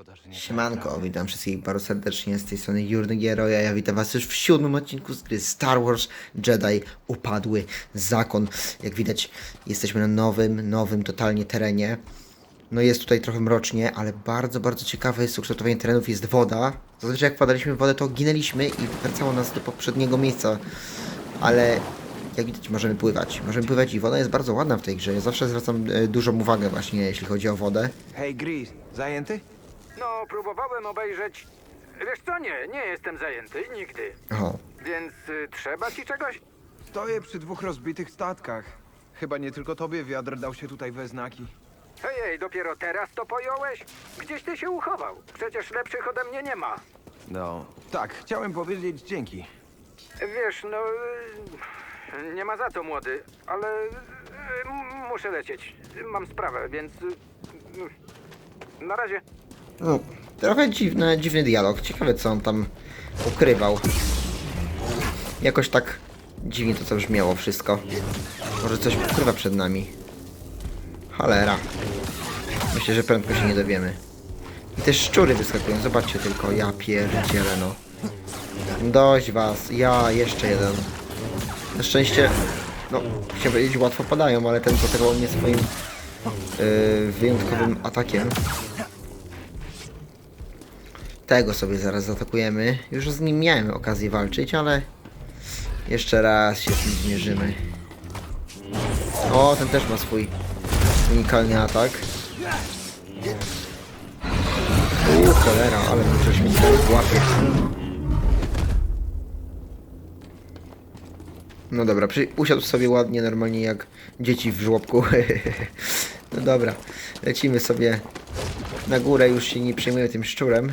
Szkoda, że nie Siemanko, witam wszystkich bardzo serdecznie z tej strony Jurny Giero, ja, ja witam was już w siódmym odcinku z gry Star Wars Jedi Upadły Zakon. Jak widać jesteśmy na nowym, nowym totalnie terenie. No jest tutaj trochę mrocznie, ale bardzo, bardzo ciekawe jest ukształtowanie terenów, jest woda. Zazwyczaj jak wpadaliśmy w wodę to ginęliśmy i wracało nas do poprzedniego miejsca. Ale jak widać możemy pływać. Możemy pływać i woda jest bardzo ładna w tej grze. Ja zawsze zwracam e, dużą uwagę właśnie jeśli chodzi o wodę. Hej, Gris, zajęty? No, próbowałem obejrzeć. Wiesz co, nie, nie jestem zajęty, nigdy. O, Więc y, trzeba ci czegoś? Stoję przy dwóch rozbitych statkach. Chyba nie tylko tobie wiatr dał się tutaj we znaki. Hej, ej, dopiero teraz to pojąłeś? Gdzieś ty się uchował. Przecież lepszych ode mnie nie ma. No, tak, chciałem powiedzieć dzięki. Wiesz, no. y, Nie ma za to, młody, ale. y, m- Muszę lecieć. Mam sprawę, więc. y, Na razie. No, trochę dziwny, dziwny dialog. Ciekawe, co on tam ukrywał. Jakoś tak dziwnie to co brzmiało wszystko. Może coś ukrywa przed nami. Cholera. Myślę, że prędko się nie dowiemy. I te szczury wyskakują. Zobaczcie tylko. Ja pierdzielę, no. Dość was. Ja, jeszcze jeden. Na szczęście, no, chciałem powiedzieć, łatwo padają, ale ten zaatakował mnie swoim yy, wyjątkowym atakiem. Tego sobie zaraz zaatakujemy. Już z nim miałem okazję walczyć, ale jeszcze raz się z nim zmierzymy. O, ten też ma swój unikalny atak. Uuu, cholera, ale muszę się w łapie. No dobra, przy, usiadł sobie ładnie, normalnie jak dzieci w żłobku. no dobra, lecimy sobie na górę, już się nie przejmuję tym szczurem.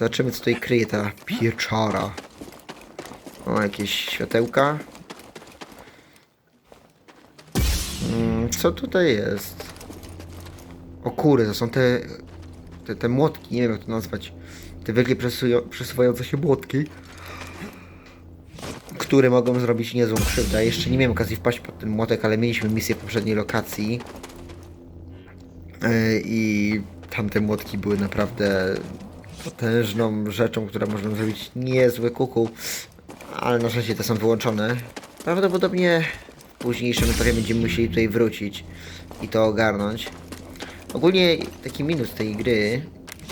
Zobaczymy co tutaj kryje ta pieczara. O, jakieś światełka. Mm, co tutaj jest? O kury, to są te, te, te młotki, nie wiem jak to nazwać. Te wielkie przesuwające się młotki. Które mogą zrobić niezłą krzywdę. Jeszcze nie miałem okazji wpaść pod ten młotek, ale mieliśmy misję w poprzedniej lokacji. Yy, I tamte młotki były naprawdę potężną rzeczą, która można zrobić niezły kuku, ale na szczęście te są wyłączone. Prawdopodobnie w późniejszym etapie będziemy musieli tutaj wrócić i to ogarnąć. Ogólnie taki minus tej gry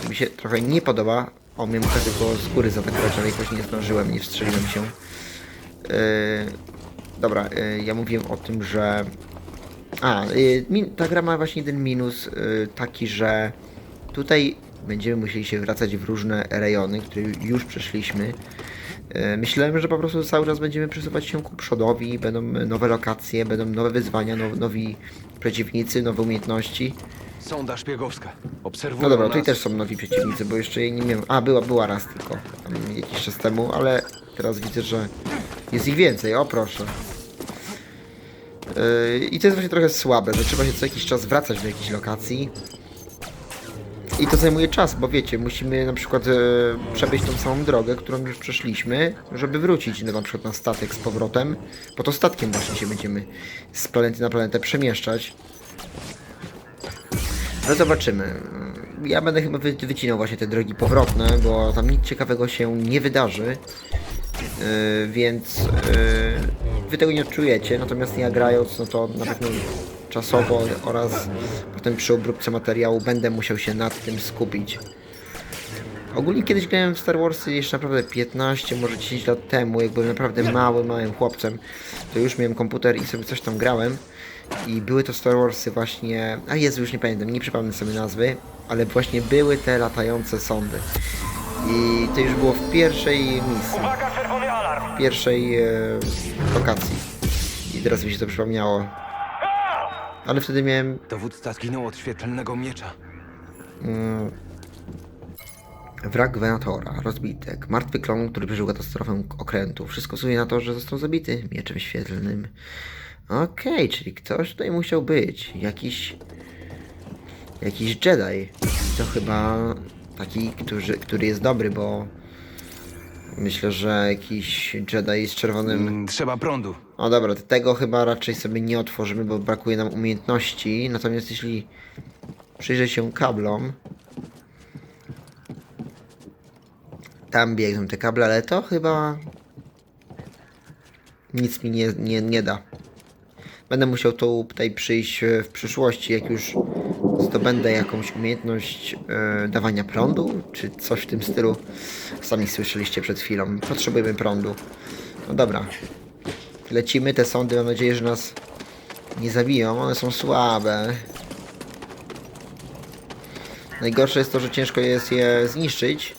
mi się trochę nie podoba. O, miałem okazję go z góry zaatakować, ale jakoś nie zdążyłem, nie wstrzeliłem się. Yy, dobra, yy, ja mówiłem o tym, że a, y, min- ta gra ma właśnie jeden minus y, taki, że tutaj będziemy musieli się wracać w różne rejony, które już przeszliśmy. Y, Myślałem, że po prostu cały czas będziemy przesuwać się ku przodowi, będą nowe lokacje, będą nowe wyzwania, now, nowi przeciwnicy, nowe umiejętności. Sonda szpiegowska. Obserwują No dobra, nas. tutaj też są nowi przeciwnicy, bo jeszcze jej nie miałem. A, była, była raz tylko, tam jakiś czas temu, ale teraz widzę, że jest ich więcej, o proszę. Yy, I to jest właśnie trochę słabe, że trzeba się co jakiś czas wracać do jakiejś lokacji. I to zajmuje czas, bo wiecie, musimy na przykład e, przebyć tą samą drogę, którą już przeszliśmy, żeby wrócić na przykład na statek z powrotem, bo to statkiem właśnie się będziemy z planety na planetę przemieszczać. No zobaczymy. Ja będę chyba wy wycinał właśnie te drogi powrotne, bo tam nic ciekawego się nie wydarzy. Yy, więc yy, wy tego nie odczujecie, natomiast ja grając, no to na pewno czasowo oraz potem przy obróbce materiału będę musiał się nad tym skupić. Ogólnie kiedyś grałem w Star Warsy jeszcze naprawdę 15, może 10 lat temu, jak byłem naprawdę małym, małym chłopcem, to już miałem komputer i sobie coś tam grałem. I były to Star Warsy właśnie, a Jezu, już nie pamiętam, nie przypomnę sobie nazwy, ale właśnie były te latające sądy. I to już było w pierwszej misji, Uwaga, czerwony alarm! w pierwszej e, lokacji. I teraz mi się to przypomniało. Ale wtedy miałem Dowódca zginął od świetlnego miecza. Wrak Venatora, rozbitek, martwy klon, który przeżył katastrofę okrętu. Wszystko wskazuje na to, że został zabity mieczem świetlnym. Okej, czyli ktoś tutaj musiał być. Jakiś... Jakiś Jedi. To chyba taki, który, który jest dobry, bo... Myślę, że jakiś Jedi z czerwonym... Mm, trzeba prądu. O dobra, tego chyba raczej sobie nie otworzymy, bo brakuje nam umiejętności. Natomiast jeśli Przyjrzę się kablom. Tam biegną te kable, ale to chyba nic mi nie, nie, nie da. Będę musiał tu tutaj przyjść e, w przyszłości, jak już zdobędę jakąś umiejętność e, dawania prądu, czy coś w tym stylu. Sami słyszeliście przed chwilą. Potrzebujemy prądu. No dobra. Lecimy, te sądy mam nadzieję, że nas nie zabiją. One są słabe. Najgorsze jest to, że ciężko jest je zniszczyć,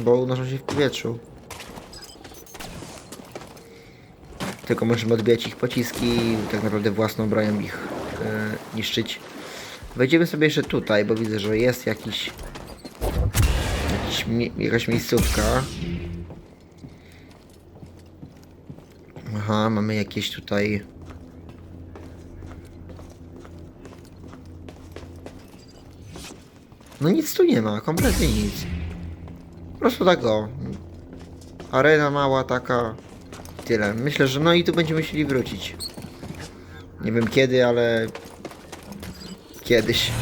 bo unoszą się w powietrzu. Tylko możemy odbijać ich pociski i tak naprawdę własną bronią ich e, niszczyć. Wejdziemy sobie jeszcze tutaj, bo widzę, że jest jakiś, jakiś jakaś miejscówka. Aha, mamy jakieś tutaj... No nic tu nie ma, kompletnie nic. Po prostu tak o. Arena mała taka. Tyle. Myślę, że no i tu będziemy musieli wrócić. Nie wiem kiedy, ale... Kiedyś.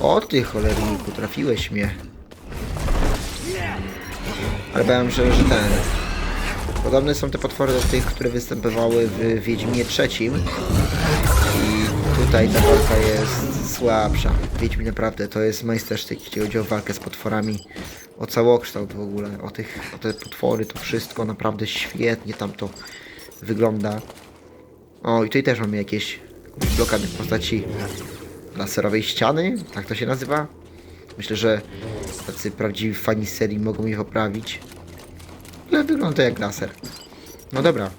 O ty cholerniku, trafiłeś mnie. Ale bałem, że, że ten... Podobne są te potwory do tych, które występowały w Wiedźminie trzecim. I tutaj ta walka jest słabsza. Wiedźmin naprawdę to jest majstersztyk, jeśli chodzi o walkę z potworami. O całokształt w ogóle, o, tych, o te potwory, to wszystko naprawdę świetnie tam to wygląda. O, i tutaj też mamy jakieś jakąś blokadę w postaci laserowej ściany, tak to się nazywa. Myślę, że tacy prawdziwi fani serii mogą je poprawić. Ale wygląda jak laser. No dobra.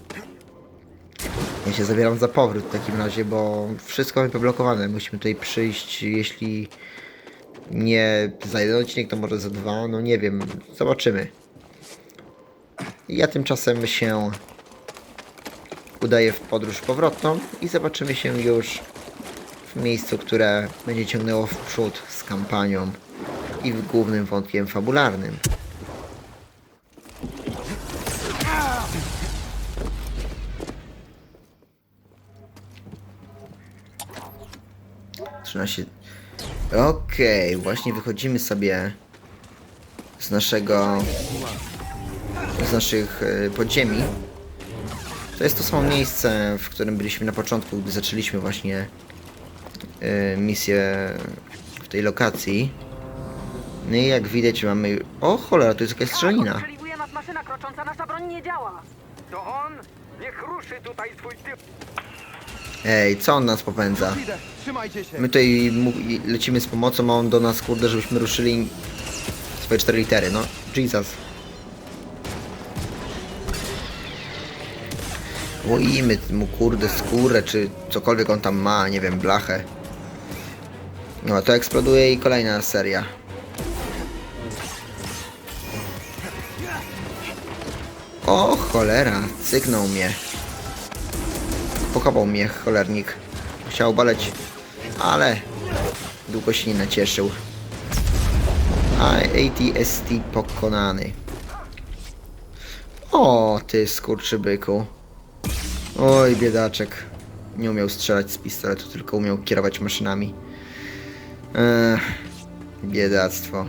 Ja się zabieram za powrót w takim razie, bo wszystko mamy poblokowane. Musimy tutaj przyjść, jeśli nie za jeden odcinek, to może za dwa, no nie wiem, zobaczymy. Ja tymczasem się udaję w podróż powrotną i zobaczymy się już w miejscu, które będzie ciągnęło w przód z kampanią i głównym wątkiem fabularnym. Trzynaście. Okej, właśnie wychodzimy sobie z naszego. z naszych e, podziemi. To jest to samo miejsce, w którym byliśmy na początku, gdy zaczęliśmy właśnie e, misję w tej lokacji. No i jak widać mamy... O cholera, to jest jakaś strzelanina. Maszyna krocząca, nasza broń nie działa. To on? Niech ruszy tutaj swój typ. Ej, co on nas popędza? My tutaj lecimy z pomocą, a on do nas, kurde, żebyśmy ruszyli swoje cztery litery, no. Jesus. Łoimy mu, kurde, skórę, czy cokolwiek on tam ma, nie wiem, blachę. No, to eksploduje i kolejna seria. O, cholera, cyknął mnie. Pochował mnie cholernik. Chciał baleć, ale długo się nie nacieszył. A ATST pokonany. O, ty skurczybyku. Oj, biedaczek. Nie umiał strzelać z pistoletu, tylko umiał kierować maszynami. Ech, biedactwo.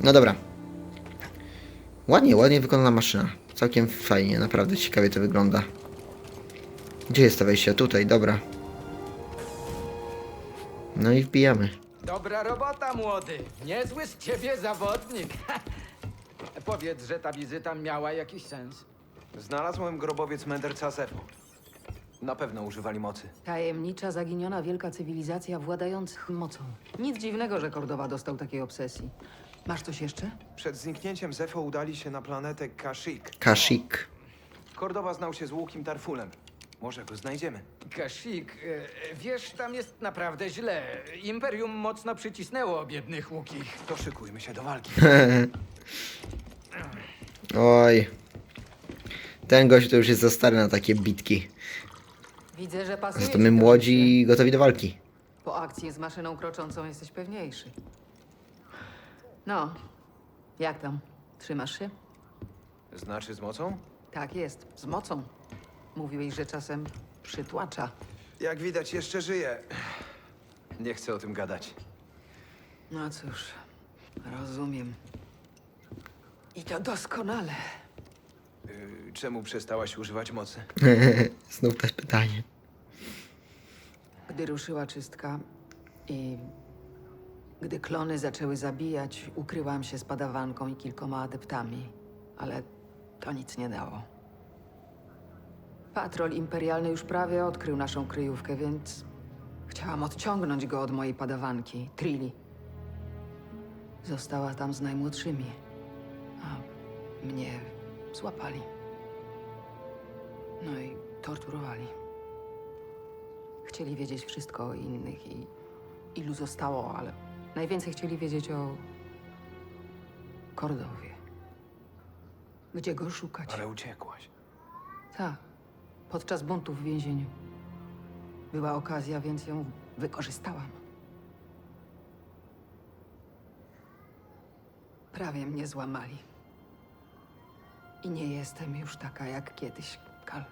No dobra. Ładnie, ładnie wykonana maszyna. Całkiem fajnie, naprawdę ciekawie to wygląda. Gdzie jest to wejście? Tutaj, dobra. No i wbijamy. Dobra robota, młody. Niezły z ciebie zawodnik. Powiedz, że ta wizyta miała jakiś sens. Znalazłem grobowiec mędrca Zefo. Na pewno używali mocy. Tajemnicza, zaginiona wielka cywilizacja władających mocą. Nic dziwnego, że Kordowa dostał takiej obsesji. Masz coś jeszcze? Przed zniknięciem Zefo udali się na planetę Kashyyyk. Kashyyyk. Kordowa znał się z Łukim Tarfulem. Może go znajdziemy. Kasik, e, wiesz, tam jest naprawdę źle. Imperium mocno przycisnęło biednych łukich. To szykujmy się do walki. Oj. Ten gość to już jest za stary na takie bitki. Widzę, że pasuje. Ci my to młodzi i gotowi do walki. Po akcji z maszyną kroczącą jesteś pewniejszy. No, jak tam? Trzymasz się? Znaczy z mocą? Tak jest, z mocą. Mówiłeś, że czasem przytłacza. Jak widać, jeszcze żyje. Nie chcę o tym gadać. No cóż, rozumiem. I to doskonale. Y, Czemu przestałaś używać mocy? Znów też pytanie. Gdy ruszyła czystka i gdy klony zaczęły zabijać, ukryłam się z padawanką i kilkoma adeptami, ale to nic nie dało. Patrol imperialny już prawie odkrył naszą kryjówkę, więc chciałam odciągnąć go od mojej padawanki, Trilli. Została tam z najmłodszymi, a mnie złapali. No i torturowali. Chcieli wiedzieć wszystko o innych i ilu zostało, ale najwięcej chcieli wiedzieć o Kordowie. Gdzie go szukać? Ale uciekłaś. Tak, podczas buntu w więzieniu. Była okazja, więc ją wykorzystałam. Prawie mnie złamali. I nie jestem już taka jak kiedyś, Kal.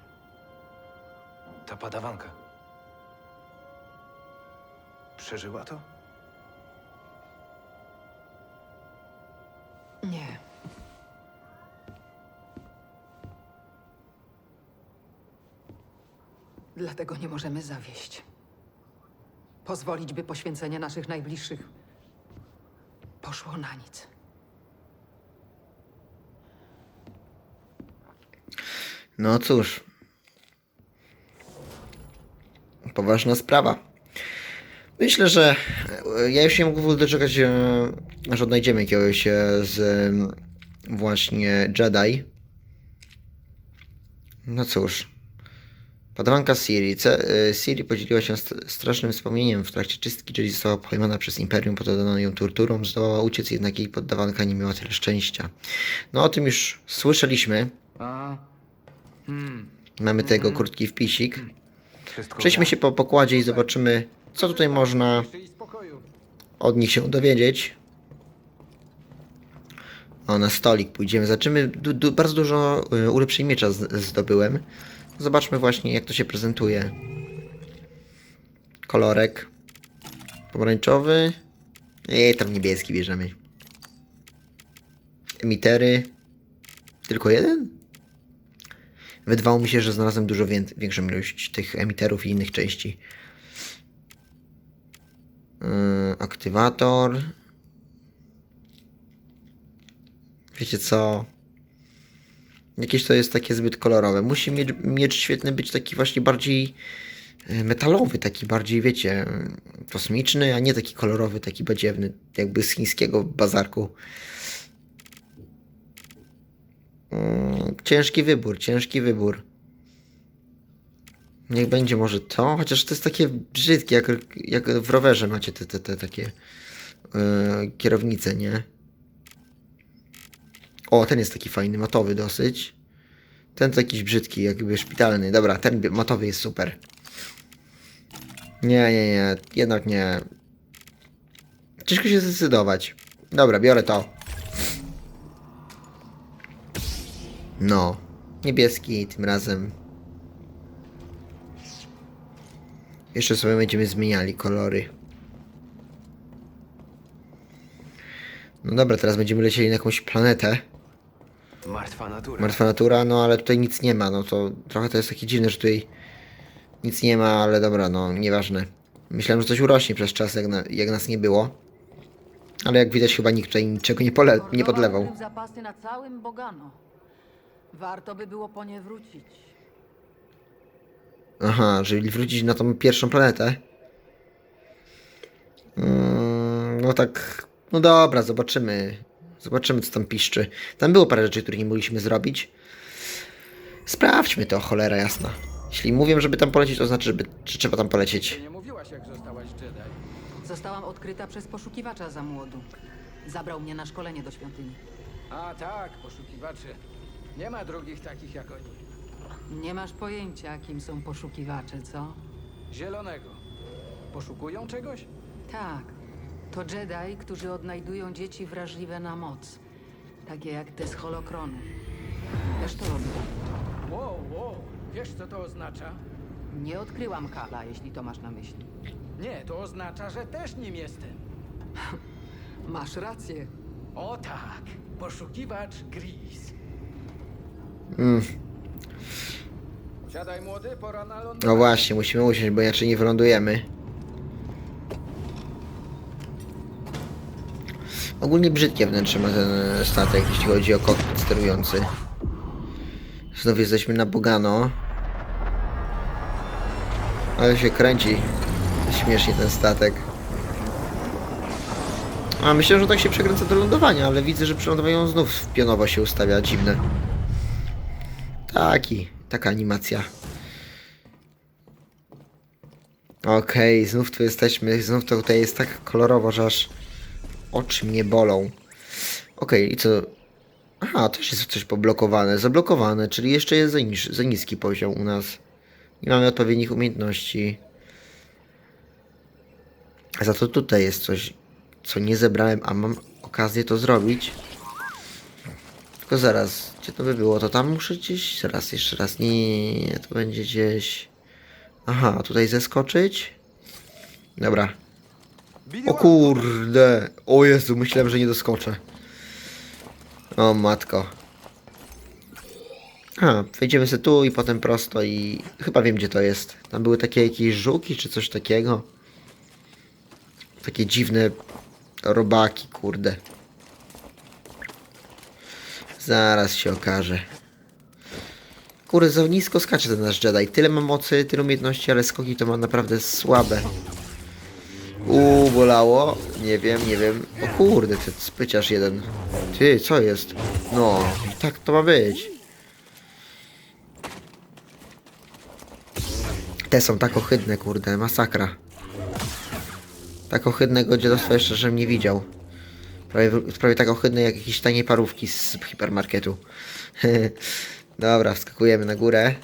Ta padawanka. Przeżyła to? Nie. Dlatego nie możemy zawieść. Pozwolić, by poświęcenie naszych najbliższych poszło na nic. No cóż. Poważna sprawa. Myślę, że e, ja już się mógł doczekać, e, aż odnajdziemy jakiegoś e, z właśnie Jedi. No cóż. Padawanka Siri. Ce- e, Siri podzieliła się st- strasznym wspomnieniem w trakcie czystki, czyli została pojmana przez Imperium, poddano ją torturom, zdołała uciec, jednak jej poddawanka nie miała tyle szczęścia. No o tym już słyszeliśmy. Mamy tego krótki wpisik. Przejdźmy się po pokładzie i zobaczymy, co tutaj można od nich się dowiedzieć. O, na stolik pójdziemy. Zobaczymy. Du, du, bardzo dużo y, ulepszeń miecza zdobyłem. Zobaczmy właśnie, jak to się prezentuje. Kolorek. Pomarańczowy. I tam niebieski bierzemy. Emitery. Tylko jeden? Wydawało mi się, że znalazłem dużo wię- większą ilość tych emiterów i innych części. Yy, aktywator. Wiecie co? Jakieś to jest takie zbyt kolorowe. Musi mieć, miecz świetny być taki właśnie bardziej yy, metalowy, taki bardziej, wiecie, kosmiczny, a nie taki kolorowy, taki badziewny, jakby z chińskiego bazarku. Mm, ciężki wybór, ciężki wybór. Niech będzie może to, chociaż to jest takie brzydkie, jak, jak w rowerze macie te, te, te takie yy, kierownice, nie? O, ten jest taki fajny, matowy dosyć. Ten to jakiś brzydki, jakby szpitalny. Dobra, ten matowy jest super. Nie, nie, nie, jednak nie. Ciężko się zdecydować. Dobra, biorę to. No, niebieski tym razem. Jeszcze sobie będziemy zmieniali kolory. No dobra, teraz będziemy lecieli na jakąś planetę. Martwa natura. Martwa natura, no ale tutaj nic nie ma. No to trochę to jest takie dziwne, że tutaj nic nie ma, ale dobra, no nieważne. Myślałem, że coś urośnie przez czas, jak, na, jak nas nie było. Ale jak widać, chyba nikt tutaj niczego nie, pole, nie Kordowa podlewał. zapasy na całym Bogano. Warto by było po nie wrócić. Aha, czyli wrócić na tą pierwszą planetę. Mm, no tak, no dobra, zobaczymy. Zobaczymy, co tam piszczy. Tam było parę rzeczy, których nie mogliśmy zrobić. Sprawdźmy to, cholera jasna. Jeśli mówię, żeby tam polecieć, to znaczy, żeby, że trzeba tam polecieć. Nie mówiłaś, jak zostałaś Jedi. Zostałam odkryta przez poszukiwacza za młodu. Zabrał mnie na szkolenie do świątyni. A tak, poszukiwacze. Nie ma drugich takich jak oni. Nie masz pojęcia, kim są poszukiwacze, co? Zielonego. Poszukują czegoś? Tak. To Jedi, którzy odnajdują dzieci wrażliwe na moc. Takie jak te z holokronu. Też to robię. Wow, wow. Wiesz, co to oznacza? Nie odkryłam Kala, jeśli to masz na myśli. Nie, to oznacza, że też nim jestem. Masz rację. O tak, poszukiwacz Gris. Mm. Siadaj młody, pora na ląd. No właśnie, musimy usiąść, bo inaczej nie wylądujemy. Ogólnie brzydkie wnętrze ma ten e, statek, jeśli chodzi o kokpit sterujący. Znów jesteśmy na Bogano. Ale się kręci. Śmiesznie ten statek. A myślę, że tak się przekręca do lądowania, ale widzę, że przy lądowaniu znów pionowo się ustawia. Dziwne. Taki, taka animacja. Okej, znów tu jesteśmy, znów to tutaj jest tak kolorowo, że aż oczy mnie bolą. Okej, i co? Aha, też jest coś poblokowane, zablokowane, czyli jeszcze jest za, niż, za niski poziom u nas. Nie mamy odpowiednich umiejętności. Za to tutaj jest coś, co nie zebrałem, a mam okazję to zrobić. Tylko zaraz, gdzie to by było? To tam muszę gdzieś, zaraz, jeszcze raz, nie, to będzie gdzieś... Aha, tutaj zeskoczyć? Dobra. O kurde! O Jezu, myślałem, że nie doskoczę. O matko. A, wejdziemy sobie tu i potem prosto i... Chyba wiem, gdzie to jest. Tam były takie jakieś żuki czy coś takiego. Takie dziwne robaki, kurde. Zaraz się okaże. Kurde, za nisko skacze ten nasz Jedi. Tyle ma mocy, tyle umiejętności, ale skoki to ma naprawdę słabe. Uuu, bolało. Nie wiem, nie wiem. O kurde, ty spyciarz jeden. Ty, co jest? No, tak to ma być. Te są tak ohydne, kurde, masakra. Tak ohydnego dziadostwa jeszcze, żebym nie widział. Prawie, prawie tak ohydne jak jakieś tanie parówki z hipermarketu. Dobra, wskakujemy na górę.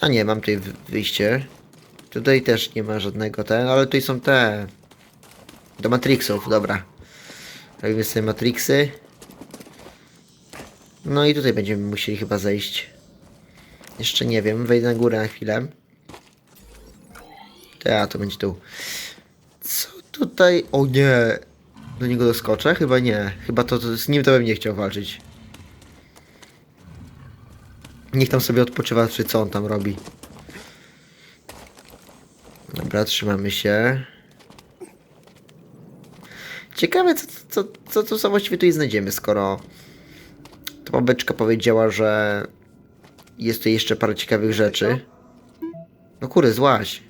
A nie, mam tutaj wy- wyjście. Tutaj też nie ma żadnego ten, ale tutaj są te. Do Matrixów, dobra. Robimy sobie Matrixy. No i tutaj będziemy musieli chyba zejść. Jeszcze nie wiem, wejdę na górę na chwilę. Ta, to będzie tu. Co tutaj? O nie! Do niego doskoczę? Chyba nie. Chyba to, to z nim to bym nie chciał walczyć. Niech tam sobie odpoczywa, czy co on tam robi. Dobra, trzymamy się. Ciekawe, co, co, co, co, co właściwie tutaj znajdziemy, skoro ta babeczka powiedziała, że jest tu jeszcze parę ciekawych rzeczy. No kurde, złaś.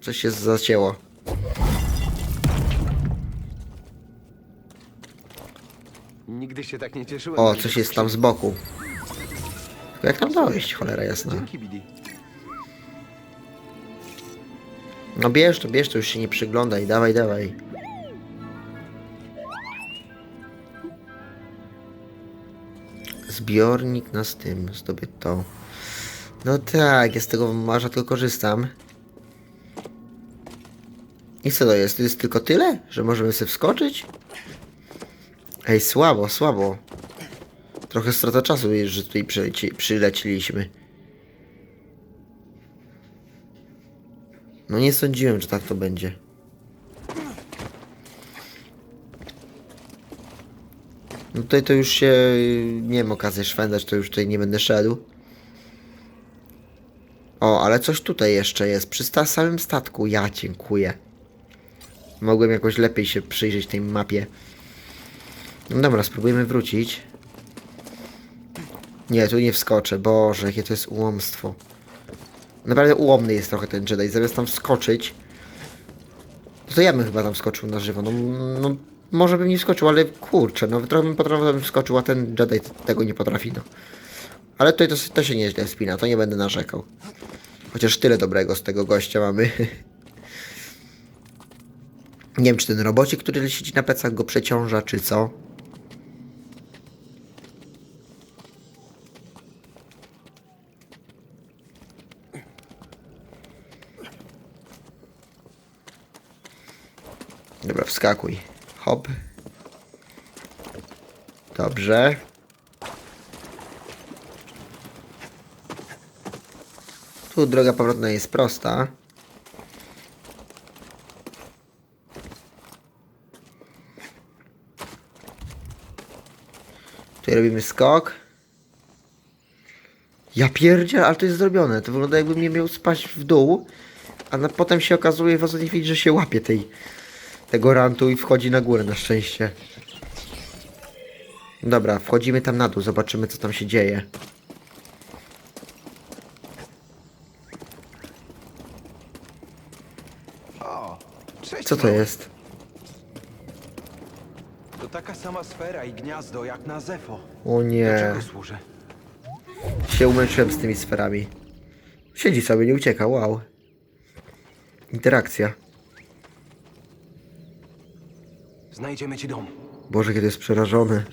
Coś się zacięło. Nigdy się tak nie cieszyłem. O, coś jest tam z boku. Tylko jak tam dojść, cholera jasna. Dzięki. No bierz to, bierz to, już się nie przyglądaj, dawaj, dawaj. Zbiornik na tym, zdobyto. No tak, ja z tego marza tylko korzystam. I co to jest? To jest tylko tyle? Że możemy sobie wskoczyć? Ej, słabo, słabo. Trochę strata czasu że tutaj przyleci, przyleciliśmy. No nie sądziłem, że tak to będzie. No tutaj to już się nie mam okazji szwendać, to już tutaj nie będę szedł. O, ale coś tutaj jeszcze jest. Przy sta samym statku. Ja dziękuję. Mogłem jakoś lepiej się przyjrzeć tej mapie. No dobra, spróbujemy wrócić. Nie, tu nie wskoczę. Boże, jakie to jest ułomstwo. Naprawdę ułomny jest trochę ten Jedi. Zamiast tam wskoczyć, no to ja bym chyba tam skoczył na żywo. No, no może bym nie wskoczył, ale kurczę, no trochę bym potrafił, wskoczył, a ten Jedi tego nie potrafi, no. Ale tutaj to, to się nieźle spina, to nie będę narzekał. Chociaż tyle dobrego z tego gościa mamy. nie wiem, czy ten robocik, który siedzi na plecach go przeciąża, czy co. wskakuj. Hop. Dobrze. Tu droga powrotna jest prosta. Tutaj robimy skok. Ja pierdziel, ale to jest zrobione. To wygląda jakbym nie miał spać w dół, a na, potem się okazuje w ostatniej chwili, że się łapie tej tego rantu i wchodzi na górę na szczęście. Dobra, wchodzimy tam na dół, zobaczymy co tam się dzieje. O, cześć. Co to mały. jest? To taka sama sfera i gniazdo jak na Zefo. O Do nie, czego służy? się umęczyłem z tymi sferami. Siedzi sobie, nie ucieka, wow. Interakcja. Znajdziemy ci dom. Boże, kiedy jest przerażony.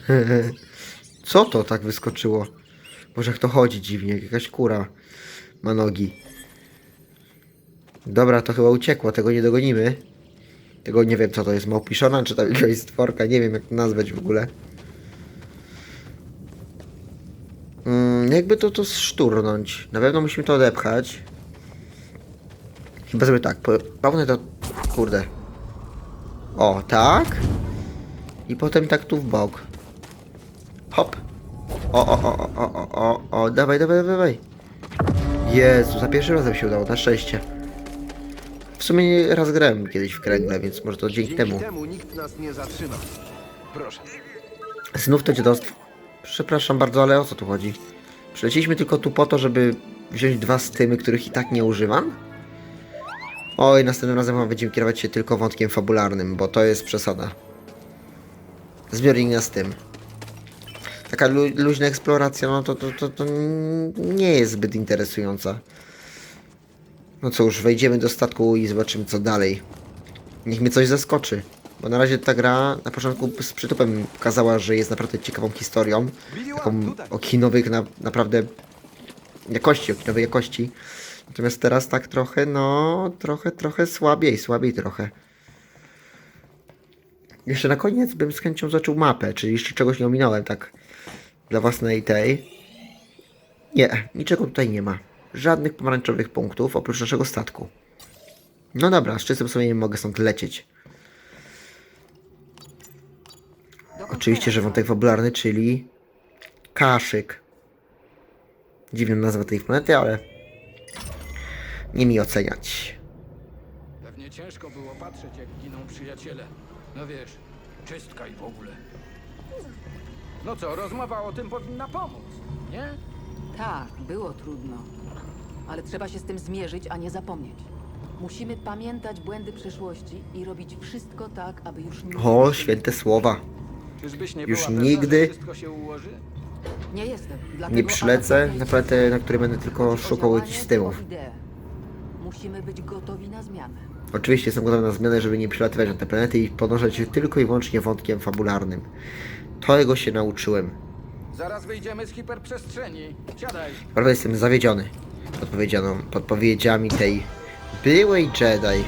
Co to tak wyskoczyło? Boże, jak to chodzi dziwnie, jak jakaś kura ma nogi. Dobra, to chyba uciekło, tego nie dogonimy. Tego nie wiem co to jest, małpiszona czy tam jakaś stworka, nie wiem jak to nazwać w ogóle. Mm, jakby to to szturnąć. Na pewno musimy to odepchać. Chyba zrobię tak, pełne to... Kurde. O, tak? I potem tak tu w bok. Hop. O, o, o, o, o, o, o, o, dawaj, dawaj, dawaj, dawaj. Jezu, za pierwszym razem się udało, na szczęście. W sumie raz grałem kiedyś w kręgle, więc może to dzięki temu. temu nikt nas nie zatrzyma. Proszę. Znów to dziadostwo. Przepraszam bardzo, ale o co tu chodzi? Przyleciliśmy tylko tu po to, żeby wziąć dwa stymy, których i tak nie używam? Oj, następnym razem będziemy kierować się tylko wątkiem fabularnym, bo to jest przesada. Zbiornik na stym. Taka lu luźna eksploracja, no to, to, to, to nie jest zbyt interesująca. No cóż, wejdziemy do statku i zobaczymy co dalej. Niech mnie coś zaskoczy. Bo na razie ta gra na początku z przytupem pokazała, że jest naprawdę ciekawą historią. Taką o kinowych na, naprawdę jakości, o kinowej jakości. Natomiast teraz tak trochę, no, trochę, trochę słabiej, słabiej trochę. Jeszcze na koniec bym z chęcią zaczął mapę, czyli jeszcze czegoś nie ominąłem, tak dla własnej tej. Nie, niczego tutaj nie ma. Żadnych pomarańczowych punktów oprócz naszego statku. No dobra, z czystym sumieniem mogę stąd lecieć. Oczywiście, że wątek fabularny, czyli Kaszyk. Dziwna nazwa tej planety, ale nie mi oceniać. Pewnie ciężko było patrzeć, jak giną przyjaciele. No wiesz, czystka i w ogóle. No co, rozmowa o tym powinna pomóc, nie? Tak, było trudno. Ale trzeba się z tym zmierzyć, a nie zapomnieć. Musimy pamiętać błędy przeszłości i robić wszystko tak, aby już nigdy O, święte słowa. Czyżbyś nie Już była pewna, nigdy że wszystko się ułoży? Nie jestem. Dlatego Nie przylecę na planetę, na której będę tylko Chodzi o szukał działanie, jakichś stymów. to ideę. Musimy być gotowi na zmianę. Oczywiście jestem gotowy na zmianę, żeby nie przylatywać na te planety i podążać się tylko i wyłącznie wątkiem fabularnym. Tego się nauczyłem. Zaraz wyjdziemy z hiperprzestrzeni. Siadaj. Prawda jestem zawiedziony podpowiedzianą, podpowiedziami tej byłej Jedi.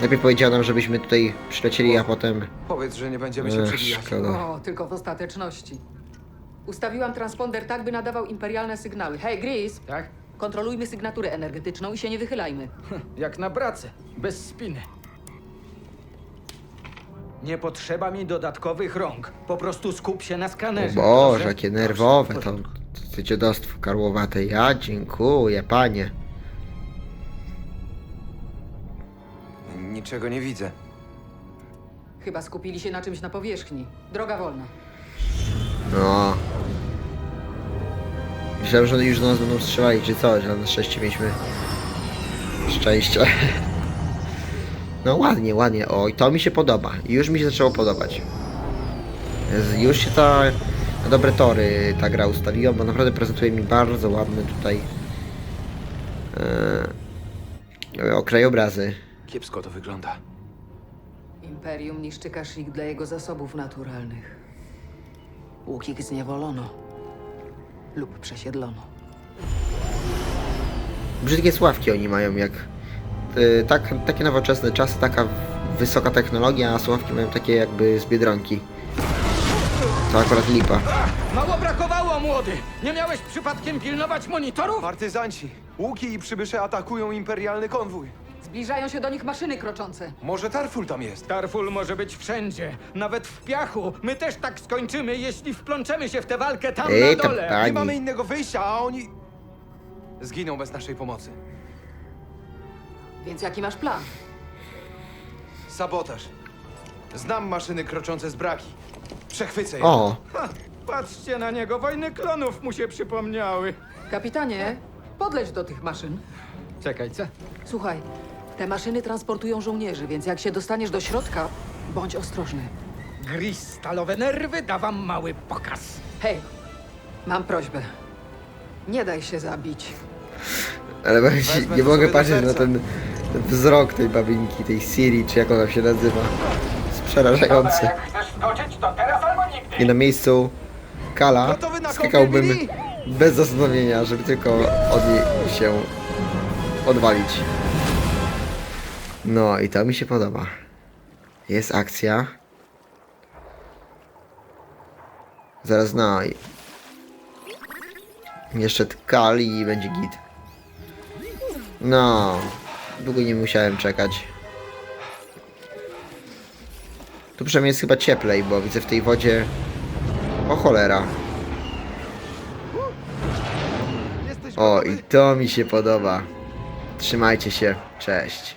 Najpierw powiedział nam, żebyśmy tutaj przylecieli, a potem... Powiedz, że nie będziemy się Ech, przebijać. szkoda. O, tylko w ostateczności. Ustawiłam transponder tak, by nadawał imperialne sygnały. Hej, Gris, Tak? Kontrolujmy sygnaturę energetyczną i się nie wychylajmy. Jak na pracę, bez spiny. Nie potrzeba mi dodatkowych rąk. Po prostu skup się na O skanerze. Boże, dobrze? jakie Dobrze, nerwowe w to, porządku. to dziadostwo karłowate. Ja dziękuję, panie. Niczego nie widzę. Chyba skupili się na czymś na powierzchni. Droga wolna. No. Myślałem, że oni już do nas będą strzelali, czy co, że na szczęście mieliśmy szczęście. No ładnie, ładnie. Oj, to mi się podoba. Już mi się zaczęło podobać. Już się ta na dobre tory ta gra ustawiła, bo naprawdę prezentuje mi bardzo ładne tutaj e, o krajobrazy. Kiepsko to wygląda. Imperium niszczy Kashyyyk dla jego zasobów naturalnych. Łukik zniewolono lub przesiedlono. Brzydkie sławki oni mają, jak y, tak, takie nowoczesne czasy, taka wysoka technologia, a sławki mają takie jakby z Biedronki. To akurat lipa. Mało brakowało, młody! Nie miałeś przypadkiem pilnować monitorów? Partyzanci, łuki i przybysze atakują imperialny konwój. Zbliżają się do nich maszyny kroczące. Może Tarful tam jest? Tarful może być wszędzie, nawet w piachu. My też tak skończymy, jeśli wplączemy się w tę walkę tam Ej, na dole. Nie mamy innego wyjścia, a oni... Zginą bez naszej pomocy. Więc jaki masz plan? Sabotaż. Znam maszyny kroczące z braki. Przechwycę je. O, Ha, patrzcie na niego, wojny klonów mu się przypomniały. Kapitanie, podleć do tych maszyn. Czekaj, co? Słuchaj, te maszyny transportują żołnierzy, więc jak się dostaniesz do środka, bądź ostrożny. Gris stalowe nerwy, da wam mały pokaz. Hej, mam prośbę. Nie daj się zabić. ale właśnie Wezmę nie to mogę do patrzeć na serca. ten, ten wzrok tej babinki, tej Siri, czy jak ona się nazywa. Jest przerażający. chcesz skoczyć, to teraz albo nigdy. I na miejscu Kala Gotowy na skakałbym bez zastanowienia, żeby tylko od niej się odwalić. No i to mi się podoba. Jest akcja. Zaraz no i... Jeszcze Kali i będzie git. No, długo nie musiałem czekać. Tu przynajmniej jest chyba cieplej, bo widzę w tej wodzie... O cholera. O, i to mi się podoba. Trzymajcie się. Cześć.